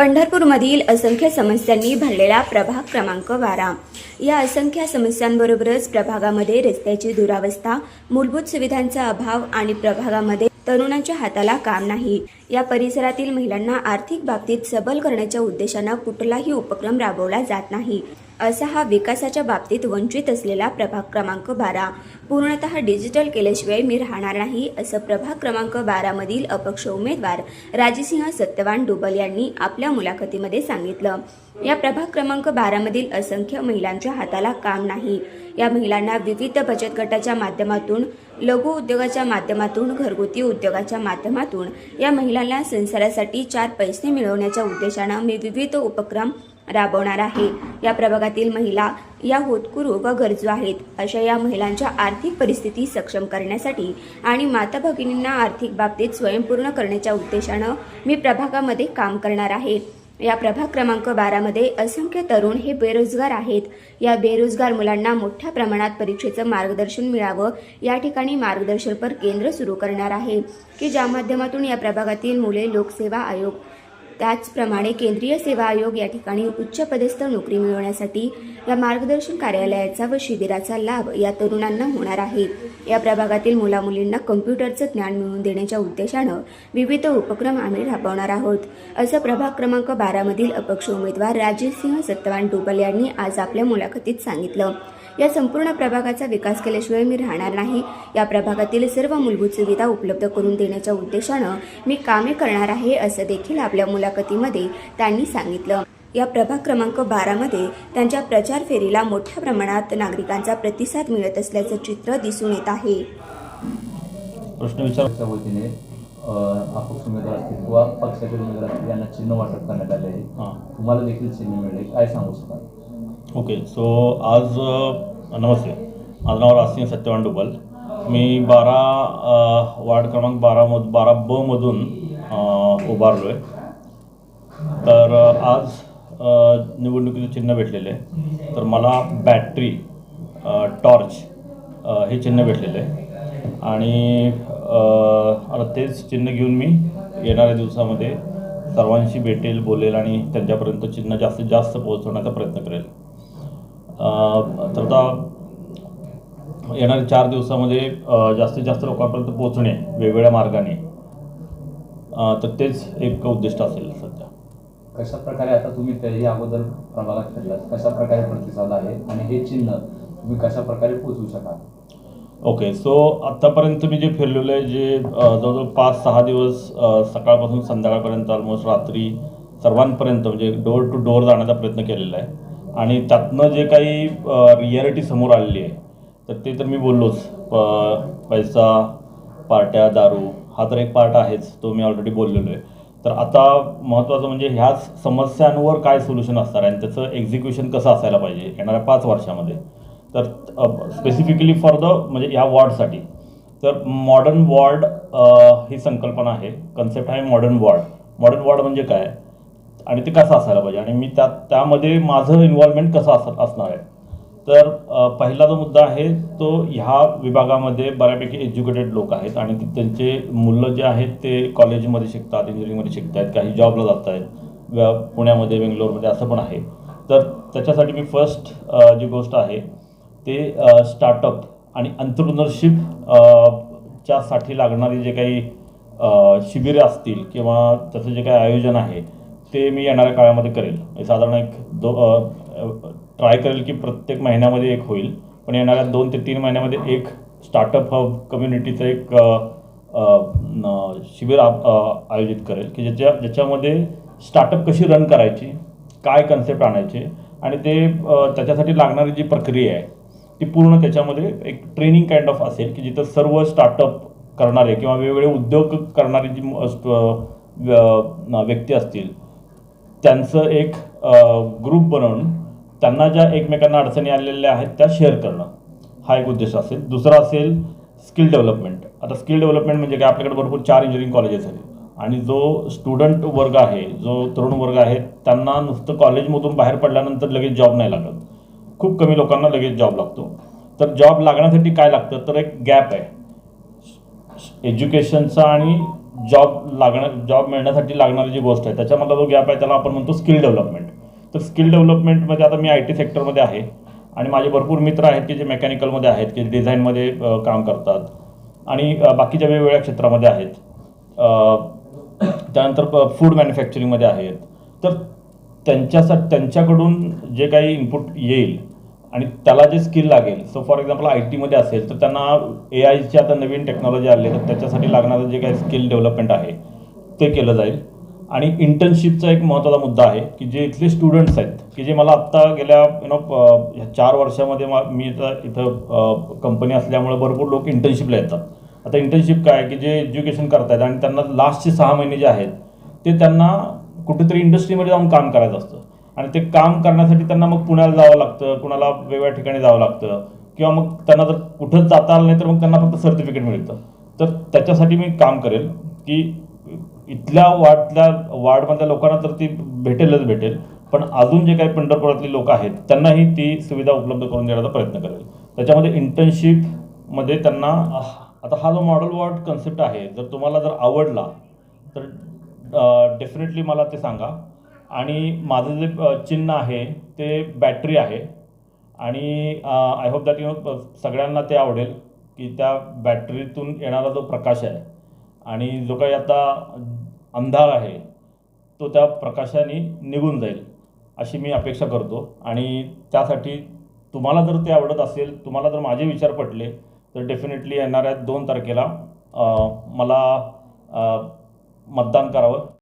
पंढरपूरमधील असंख्य समस्यांनी भरलेला प्रभाग क्रमांक बारा. या असंख्य समस्यांबरोबरच प्रभागामध्ये रस्त्याची दुरावस्था मूलभूत सुविधांचा अभाव आणि प्रभागामध्ये तरुणांच्या हाताला काम नाही. या परिसरातील महिलांना आर्थिक बाबतीत सबल करण्याच्या उद्देशानं कुठलाही उपक्रम राबवला जात नाही. असा हा विकासाच्या बाबतीत वंचित असलेला प्रभाग क्रमांक बारा. पूर्णतः डिजिटल केल्याशिवाय मी राहणार नाही असं प्रभाग क्रमांक बारामधील अपक्ष उमेदवार राजेसिंह सत्यवान डुबल यांनी आपल्या मुलाखतीमध्ये सांगितलं. या प्रभाग क्रमांक बारामधील असंख्य महिलांच्या हाताला काम नाही. या महिलांना विविध बचत गटाच्या माध्यमातून लघु उद्योगाच्या माध्यमातून घरगुती उद्योगाच्या माध्यमातून या महिलांना संसारासाठी चार पैसे मिळवण्याच्या उद्देशानं मी विविध उपक्रम राबवणार आहे. या प्रभागातील महिला या होतकुरू व गरजू आहेत. अशा या महिलांच्या आर्थिक परिस्थिती सक्षम करण्यासाठी आणि माता भगिनींना आर्थिक बाबतीत स्वयंपूर्ण करण्याच्या उद्देशानं मी प्रभागामध्ये काम करणार आहे. या प्रभाग क्रमांक बारामध्ये असंख्य तरुण हे बेरोजगार आहेत. या बेरोजगार मुलांना मोठ्या प्रमाणात परीक्षेचं मार्गदर्शन मिळावं. या ठिकाणी मार्गदर्शनपर केंद्र सुरू करणार आहे. की ज्या माध्यमातून या प्रभागातील मुले लोकसेवा आयोग त्याचप्रमाणे केंद्रीय सेवा आयोग या ठिकाणी उच्च पदस्थ नोकरी मिळवण्यासाठी या मार्गदर्शन कार्यालयाचा व शिबिराचा लाभ या तरुणांना होणार आहे. या प्रभागातील मुलामुलींना कम्प्युटरचं ज्ञान मिळवून देण्याच्या उद्देशानं विविध उपक्रम आम्ही राबवणार आहोत. असं प्रभाग क्रमांक बारामधील अपक्ष उमेदवार राजेशसिंह सत्तवान डुबल यांनी आज आपल्या मुलाखतीत सांगितलं. या संपूर्ण प्रभागाचा विकास केल्याशिवाय मी राहणार नाही. या प्रभागातील सर्व मूलभूत सुविधा उपलब्ध करून देण्याच्या उद्देशानं मी कामे करणार आहे असं देखील आपल्या मुलाखतीमध्ये त्यांनी सांगितलं. या प्रभाग क्रमांक बारामध्ये त्यांच्या प्रचार फेरीला मोठ्या प्रमाणात नागरिकांचा प्रतिसाद मिळत असल्याचं चित्र दिसून येत आहे. प्रश्न वतीने अपक्ष उमेदवार असतील किंवा पक्षाचे उमेदवार असतील यांना चिन्ह वाटप करण्यात आले आहे. तुम्हाला देखील चिन्ह मिळेल. काय सांगू शकाल? ओके सो आज नमस्ते माझं नाव राजसिंह सत्यवान डुबल मी बारा वार्ड क्रमांक बारामध बारा ब मधून उभारलो आहे तर आज निवडणुकीचं चिन्ह भेटलेलं आहे तर मला बॅटरी टॉर्च हे चिन्ह भेटलेलं आहे आणि आता तेच चिन्ह घेऊन मी येणाऱ्या दिवसामध्ये सर्वांशी भेटेल बोलेल आणि त्यांच्यापर्यंत चिन्ह जास्तीत जास्त पोहोचवण्याचा प्रयत्न करेल तर आता येणाऱ्या चार दिवसामध्ये जास्तीत जास्त लोकांपर्यंत पोहोचणे वेगवेगळ्या मार्गाने तर तेच एक उद्दिष्ट असेल सध्या. कशा प्रकारे आता तुम्ही त्याही अगोदर प्रभागात फिरलात? कशा प्रकारे प्रतिसाद आहे? आणि हे चिन्ह तुम्ही कशा प्रकारे पोहोचवू शकाल? ओके सो आत्तापर्यंत मी जे फिरलेलो आहे जे जवळजवळ पाच सहा दिवस सकाळपासून संध्याकाळपर्यंत ऑलमोस्ट रात्री सर्वांपर्यंत म्हणजे डोअर टू डोअर जाण्याचा प्रयत्न केलेला आहे. आणि त्यातनं जे काही रियालिटी समोर आलेली आहे तर ते तर मी बोललोच. प- पैसा पार्ट्या दारू हा तर एक पार्ट आहेच तो मी ऑलरेडी बोललेलो आहे. तर आता महत्त्वाचं म्हणजे ह्याच समस्यांवर काय सोल्युशन असणार आहे आणि त्याचं एक्झिक्युशन कसं असायला पाहिजे येणाऱ्या पाच वर्षामध्ये? तर स्पेसिफिकली फॉर द म्हणजे ह्या वॉर्डसाठी तर मॉडर्न वॉर्ड ही संकल्पना आहे. कन्सेप्ट आहे मॉडर्न वॉर्ड मॉडर्न वॉर्ड म्हणजे काय? आणि ते कसं असायला पाहिजे? आणि मी त्या त्यामध्ये माझं इन्व्हॉल्वमेंट कसं अस असणार आहे? तर पहिला जो मुद्दा आहे तो ह्या विभागामध्ये बऱ्यापैकी एज्युकेटेड लोक आहेत आणि त्यांचे मुलं जे आहेत ते कॉलेजमध्ये शिकतात इंजिनिअरिंगमध्ये शिकत आहेत काही जॉबला जात आहेत. पुण्यामध्ये बेंगलोरमध्ये असं पण आहे. तर त्याच्यासाठी मी फर्स्ट जी गोष्ट आहे ते स्टार्टअप आणि अंतरप्रिनरशिप च्यासाठी लागणारी जे काही शिबिरं शिबिरे असतील किंवा त्याचं जे काही आयोजन आहे ते मी येणाऱ्या काळामध्ये करेल. साधारण एक दो ट्राय करेल की प्रत्येक महिन्यामध्ये एक होईल. पण येणाऱ्या दोन ते तीन महिन्यामध्ये एक स्टार्टअप हब कम्युनिटीचं एक शिबिर आ- आयोजित करेल की ज्याच्या ज्याच्यामध्ये स्टार्टअप कशी रन करायची काय कन्सेप्ट आणायचे आणि ते त्याच्यासाठी लागणारी जी प्रक्रिया आहे ती पूर्ण त्याच्यामध्ये एक ट्रेनिंग काइंड ऑफ असेल की जिथं सर्व स्टार्टअप करणारे किंवा वेगवेगळे उद्योग करणारी जी व्य- व्यक्ती असतील त्यांचं एक ग्रुप बनवून त्यांना ज्या एकमेकांना अडचणी आलेल्या आहेत त्या शेअर करणं हा एक उद्देश असेल. दुसरा असेल स्किल डेव्हलपमेंट आता स्किल डेव्हलपमेंट म्हणजे काय? आपल्याकडे भरपूर चार इंजिनिअरिंग कॉलेजेस आहेत. आणि जो स्टुडंट वर्ग आहे जो तरुण वर्ग आहे त्यांना नुसतं कॉलेजमधून बाहेर पडल्यानंतर लगेच जॉब नाही लागत. खूप कमी लोकांना लगेच जॉब लागतो. तर जॉब लागण्यासाठी काय लागतं? तर एक गॅप आहे. एज्युकेशनचा आणि जॉब लागणार जॉब मिळण्यासाठी लागणारी जी गोष्ट आहे त्याच्यामधला जो गॅप आहे त्याला आपण म्हणतो स्किल डेव्हलपमेंट तर स्किल डेव्हलपमेंटमध्ये आता मी आय टी सेक्टरमध्ये आहे आणि माझे भरपूर मित्र आहेत की जे मेकॅनिकलमध्ये आहेत की डिझाईनमध्ये काम करतात. आणि बाकीच्या वेगवेगळ्या क्षेत्रामध्ये आहेत. त्यानंतर फूड मॅन्युफॅक्चरिंगमध्ये आहेत. तर त्यांच्यासाठी त्यांच्याकडून जे काही इनपुट येईल आणि त्याला जे स्किल लागेल सो फॉर एक्झाम्पल आय टीमध्ये असेल तर त्यांना ए आयची आता नवीन टेक्नॉलॉजी आली तर त्याच्यासाठी लागणारं जे काही स्किल डेव्हलपमेंट आहे ते केलं जाईल. आणि इंटर्नशिपचा एक महत्त्वाचा मुद्दा आहे की जे इथले स्टुडंट्स आहेत की जे मला आत्ता गेल्या यु नो ह्या चार वर्षामध्ये मा- मी इथं इथं कंपनी असल्यामुळे भरपूर लोक इंटर्नशिपला येतात. आता इंटर्नशिप काय की जे एज्युकेशन करतायत आणि त्यांना लास्टचे सहा महिने जे आहेत ते त्यांना कुठेतरी इंडस्ट्रीमध्ये जाऊन काम करायचं असतं. आणि ते काम करण्यासाठी त्यांना मग पुण्याला जावं लागतं कुणाला वेगवेगळ्या ठिकाणी जावं लागतं. किंवा मग त्यांना जर कुठंच जाता आलं नाही तर मग त्यांना फक्त सर्टिफिकेट मिळतं. तर त्याच्यासाठी मी काम करेल की इथल्या वार्डल्या वार्डमधल्या लोकांना तर ती भेटेलच भेटेल. पण अजून जे काही पंढरपुरातली लोक आहेत त्यांनाही ती सुविधा उपलब्ध करून देण्याचा प्रयत्न करेल. त्याच्यामध्ये इंटर्नशिपमध्ये त्यांना आता हा जो मॉडेल वॉर्ड कन्सेप्ट आहे जर तुम्हाला जर आवडला तर डेफिनेटली मला ते सांगा. आणि माझं जे चिन्ह आहे ते बॅटरी आहे. आणि I hope that you know सगळ्यांना ते आवडेल की त्या बॅटरीतून येणारा जो प्रकाश आहे आणि जो काही आता अंधार आहे तो त्या प्रकाशाने निघून जाईल अशी मी अपेक्षा करतो. आणि त्यासाठी तुम्हाला जर ते आवडत असेल तुम्हाला जर माझे विचार पटले तर डेफिनेटली येणाऱ्या दोन तारखेला मला मतदान करावं.